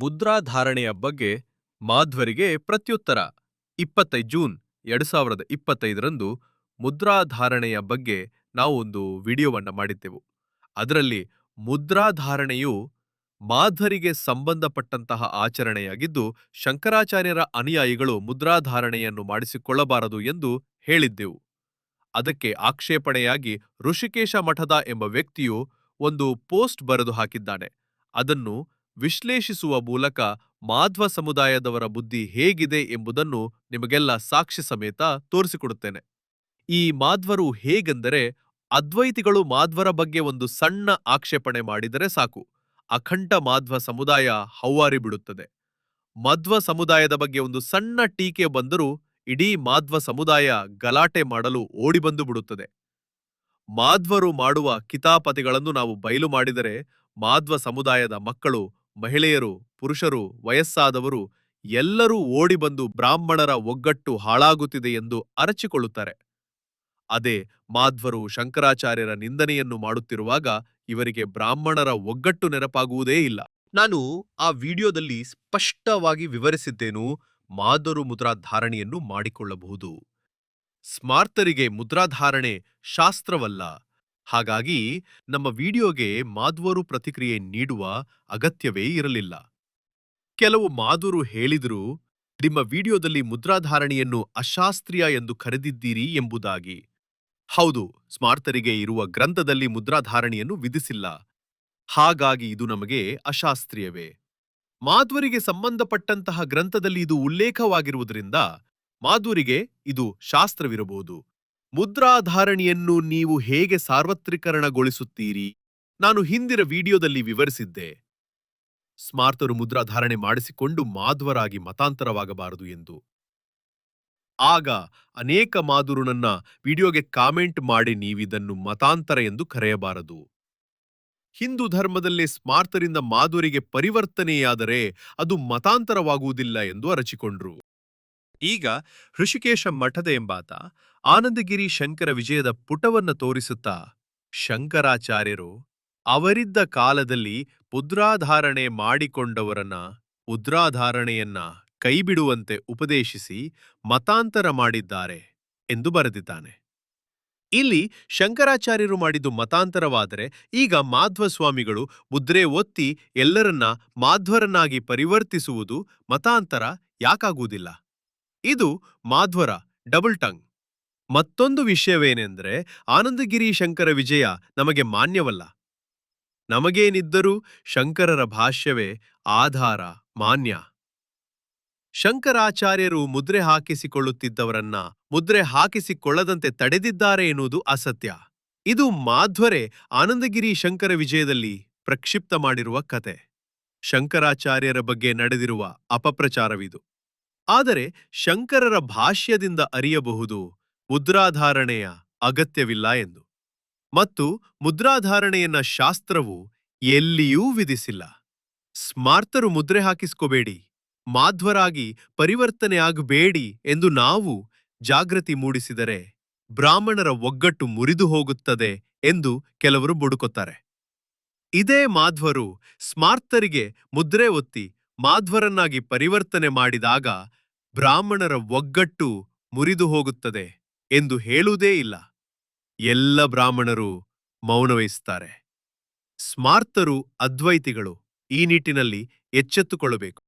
ಮುದ್ರಾಧಾರಣೆಯ ಬಗ್ಗೆ ಮಾಧ್ವರಿಗೆ ಪ್ರತ್ಯುತ್ತರ. ಇಪ್ಪತ್ತೈದು ಜೂನ್ ಎರಡು ಸಾವಿರದ ಇಪ್ಪತ್ತೈದರಂದು ಮುದ್ರಾಧಾರಣೆಯ ಬಗ್ಗೆ ನಾವು ಒಂದು ವಿಡಿಯೋವನ್ನ ಮಾಡಿದ್ದೆವು. ಅದರಲ್ಲಿ ಮುದ್ರಾಧಾರಣೆಯು ಮಾಧ್ವರಿಗೆ ಸಂಬಂಧಪಟ್ಟಂತಹ ಆಚರಣೆಯಾಗಿದ್ದು, ಶಂಕರಾಚಾರ್ಯರ ಅನುಯಾಯಿಗಳು ಮುದ್ರಾಧಾರಣೆಯನ್ನು ಮಾಡಿಸಿಕೊಳ್ಳಬಾರದು ಎಂದು ಹೇಳಿದ್ದೆವು. ಅದಕ್ಕೆ ಆಕ್ಷೇಪಣೆಯಾಗಿ ಋಷಿಕೇಶ ಮಠದ ಎಂಬ ವ್ಯಕ್ತಿಯು ಒಂದು ಪೋಸ್ಟ್ ಬರೆದು ಹಾಕಿದ್ದಾನೆ. ಅದನ್ನು ವಿಶ್ಲೇಷಿಸುವ ಮೂಲಕ ಮಾಧ್ವ ಸಮುದಾಯದವರ ಬುದ್ಧಿ ಹೇಗಿದೆ ಎಂಬುದನ್ನು ನಿಮಗೆಲ್ಲ ಸಾಕ್ಷಿ ಸಮೇತ ತೋರಿಸಿಕೊಡುತ್ತೇನೆ. ಈ ಮಾಧ್ವರು ಹೇಗೆಂದರೆ, ಅದ್ವೈತಿಗಳು ಮಾಧ್ವರ ಬಗ್ಗೆ ಒಂದು ಸಣ್ಣ ಆಕ್ಷೇಪಣೆ ಮಾಡಿದರೆ ಸಾಕು. ಅಖಂಡ ಮಾಧ್ವ ಸಮುದಾಯ ಹೌವಾರಿ ಬಿಡುತ್ತದೆ. ಮಧ್ವ ಸಮುದಾಯದ ಬಗ್ಗೆ ಒಂದು ಸಣ್ಣ ಟೀಕೆ ಬಂದರೂ ಇಡೀ ಮಾಧ್ವ ಸಮುದಾಯ ಗಲಾಟೆ ಮಾಡಲು ಓಡಿಬಂದು ಬಿಡುತ್ತದೆ. ಮಾಧ್ವರು ಮಾಡುವ ಕಿತಾಪತಿಗಳನ್ನು ನಾವು ಬಯಲು ಮಾಡಿದರೆ ಮಾಧ್ವ ಸಮುದಾಯದ ಮಕ್ಕಳು ಮಹಿಳೆಯರು, ಪುರುಷರು, ವಯಸ್ಸಾದವರು ಎಲ್ಲರೂ ಓಡಿಬಂದು ಬ್ರಾಹ್ಮಣರ ಒಗ್ಗಟ್ಟು ಹಾಳಾಗುತ್ತಿದೆ ಎಂದು ಅರಚಿಕೊಳ್ಳುತ್ತಾರೆ. ಅದೇ ಮಾಧ್ವರು ಶಂಕರಾಚಾರ್ಯರ ನಿಂದನೆಯನ್ನು ಮಾಡುತ್ತಿರುವಾಗ ಇವರಿಗೆ ಬ್ರಾಹ್ಮಣರ ಒಗ್ಗಟ್ಟು ನೆನಪಾಗುವುದೇ ಇಲ್ಲ. ನಾನು ಆ ವಿಡಿಯೋದಲ್ಲಿ ಸ್ಪಷ್ಟವಾಗಿ ವಿವರಿಸಿದ್ದೇನು, ಮಾಧವರು ಮುದ್ರಾಧಾರಣೆಯನ್ನು ಮಾಡಿಕೊಳ್ಳಬಹುದು. ಸ್ಮಾರ್ತರಿಗೆ ಮುದ್ರಾಧಾರಣೆ ಶಾಸ್ತ್ರವಲ್ಲ. ಹಾಗಾಗಿ ನಮ್ಮ ವಿಡಿಯೋಗೆ ಮಾಧ್ವರು ಪ್ರತಿಕ್ರಿಯೆ ನೀಡುವ ಅಗತ್ಯವೇ ಇರಲಿಲ್ಲ. ಕೆಲವು ಮಾಧುರು ಹೇಳಿದರು, ನಿಮ್ಮ ವಿಡಿಯೋದಲ್ಲಿ ಮುದ್ರಾಧಾರಣೆಯನ್ನು ಅಶಾಸ್ತ್ರೀಯ ಎಂದು ಕರೆದಿದ್ದೀರಿ ಎಂಬುದಾಗಿ. ಹೌದು, ಸ್ಮಾರ್ತರಿಗೆ ಇರುವ ಗ್ರಂಥದಲ್ಲಿ ಮುದ್ರಾಧಾರಣೆಯನ್ನು ವಿಧಿಸಿಲ್ಲ. ಹಾಗಾಗಿ ಇದು ನಮಗೆ ಅಶಾಸ್ತ್ರೀಯವೇ. ಮಾಧ್ವರಿಗೆ ಸಂಬಂಧಪಟ್ಟಂತಹ ಗ್ರಂಥದಲ್ಲಿ ಇದು ಉಲ್ಲೇಖವಾಗಿರುವುದರಿಂದ ಮಾಧುರಿಗೆ ಇದು ಶಾಸ್ತ್ರವಿರಬಹುದು. ಮುದ್ರಾಧಾರಣೆಯನ್ನು ನೀವು ಹೇಗೆ ಸಾರ್ವತ್ರಿಕರಣಗೊಳಿಸುತ್ತೀರಿ? ನಾನು ಹಿಂದಿನ ವಿಡಿಯೋದಲ್ಲಿ ವಿವರಿಸಿದ್ದೆ. ಸ್ಮಾರ್ತರು ಮುದ್ರಾಧಾರಣೆ ಮಾಡಿಸಿಕೊಂಡು ಮಾಧ್ವರಾಗಿ ಮತಾಂತರವಾಗಬಾರದು ಎಂದು. ಆಗ ಅನೇಕ ಮಾಧುರು ನನ್ನ ವಿಡಿಯೋಗೆ ಕಾಮೆಂಟ್ ಮಾಡಿ ನೀವಿದನ್ನು ಮತಾಂತರ ಎಂದು ಕರೆಯಬಾರದು. ಹಿಂದೂ ಧರ್ಮದಲ್ಲಿ ಸ್ಮಾರ್ತರಿಂದ ಮಾಧುರಿಗೆ ಪರಿವರ್ತನೆಯಾದರೆ ಅದು ಮತಾಂತರವಾಗುವುದಿಲ್ಲ ಎಂದು ಅರಚಿಕೊಂಡ್ರು. ಈಗ ಋಷಿಕೇಶ ಮಠದ ಎಂಬಾತ ಆನಂದಗಿರಿ ಶಂಕರ ವಿಜಯದ ಪುಟವನ್ನು ತೋರಿಸುತ್ತಾ ಶಂಕರಾಚಾರ್ಯರು ಅವರಿದ್ದ ಕಾಲದಲ್ಲಿ ಮುದ್ರಾಧಾರಣೆ ಮಾಡಿಕೊಂಡವರನ್ನ ಉದ್ರಾಧಾರಣೆಯನ್ನ ಕೈಬಿಡುವಂತೆ ಉಪದೇಶಿಸಿ ಮತಾಂತರ ಮಾಡಿದ್ದಾರೆ ಎಂದು ಬರೆದಿದ್ದಾನೆ. ಇಲ್ಲಿ ಶಂಕರಾಚಾರ್ಯರು ಮಾಡಿದ್ದು ಮತಾಂತರವಾದರೆ ಈಗ ಮಾಧ್ವ ಸ್ವಾಮಿಗಳು ಮುದ್ರೆ ಒತ್ತಿ ಎಲ್ಲರನ್ನ ಮಾಧ್ವರನ್ನಾಗಿ ಪರಿವರ್ತಿಸುವುದು ಮತಾಂತರ ಯಾಕಾಗುವುದಿಲ್ಲ. ಇದು ಮಾಧ್ವರ, ಡಬಲ್ ಟಂಗ್. ಮತ್ತೊಂದು ವಿಷಯವೇನೆಂದರೆ ಆನಂದಗಿರಿ ಶಂಕರ ವಿಜಯ ನಮಗೆ ಮಾನ್ಯವಲ್ಲ. ನಮಗೇನಿದ್ದರೂ ಶಂಕರರ ಭಾಷ್ಯವೇ ಆಧಾರ, ಮಾನ್ಯ. ಶಂಕರಾಚಾರ್ಯರು ಮುದ್ರೆ ಹಾಕಿಸಿಕೊಳ್ಳುತ್ತಿದ್ದವರನ್ನ ಮುದ್ರೆ ಹಾಕಿಸಿಕೊಳ್ಳದಂತೆ ತಡೆದಿದ್ದಾರೆ ಎನ್ನುವುದು ಅಸತ್ಯ. ಇದು ಮಾಧ್ವರೆ ಆನಂದಗಿರಿ ಶಂಕರ ವಿಜಯದಲ್ಲಿ ಪ್ರಕ್ಷಿಪ್ತ ಮಾಡಿರುವ ಕತೆ. ಶಂಕರಾಚಾರ್ಯರ ಬಗ್ಗೆ ನಡೆದಿರುವ ಅಪಪ್ರಚಾರವಿದು. ಆದರೆ ಶಂಕರರ ಭಾಷ್ಯದಿಂದ ಅರಿಯಬಹುದು ಮುದ್ರಾಧಾರಣೆಯ ಅಗತ್ಯವಿಲ್ಲ ಎಂದು. ಮತ್ತು ಮುದ್ರಾಧಾರಣೆಯನ್ನ ಶಾಸ್ತ್ರವು ಎಲ್ಲಿಯೂ ವಿಧಿಸಿಲ್ಲ. ಸ್ಮಾರ್ತರು ಮುದ್ರೆ ಹಾಕಿಸ್ಕೋಬೇಡಿ, ಮಾಧ್ವರಾಗಿ ಪರಿವರ್ತನೆ ಆಗಬೇಡಿ ಎಂದು ನಾವು ಜಾಗೃತಿ ಮೂಡಿಸಿದರೆ ಬ್ರಾಹ್ಮಣರ ಒಗ್ಗಟ್ಟು ಮುರಿದು ಹೋಗುತ್ತದೆ ಎಂದು ಕೆಲವರು ಬುಡುಕುತ್ತಾರೆ. ಇದೇ ಮಾಧ್ವರು ಸ್ಮಾರ್ತರಿಗೆ ಮುದ್ರೆ ಒತ್ತಿ ಮಾಧ್ವರನ್ನಾಗಿ ಪರಿವರ್ತನೆ ಮಾಡಿದಾಗ ಬ್ರಾಹ್ಮಣರ ಒಗ್ಗಟ್ಟು ಮುರಿದು ಹೋಗುತ್ತದೆ. ಎಂದು ಹೇಳುವುದೇ ಇಲ್ಲ. ಎಲ್ಲ ಬ್ರಾಹ್ಮಣರು ಮೌನವಹಿಸುತ್ತಾರೆ. ಸ್ಮಾರ್ತರು ಅದ್ವೈತಿಗಳು. ಈ ನಿಟ್ಟಿನಲ್ಲಿ ಎಚ್ಚೆತ್ತುಕೊಳ್ಳಬೇಕು.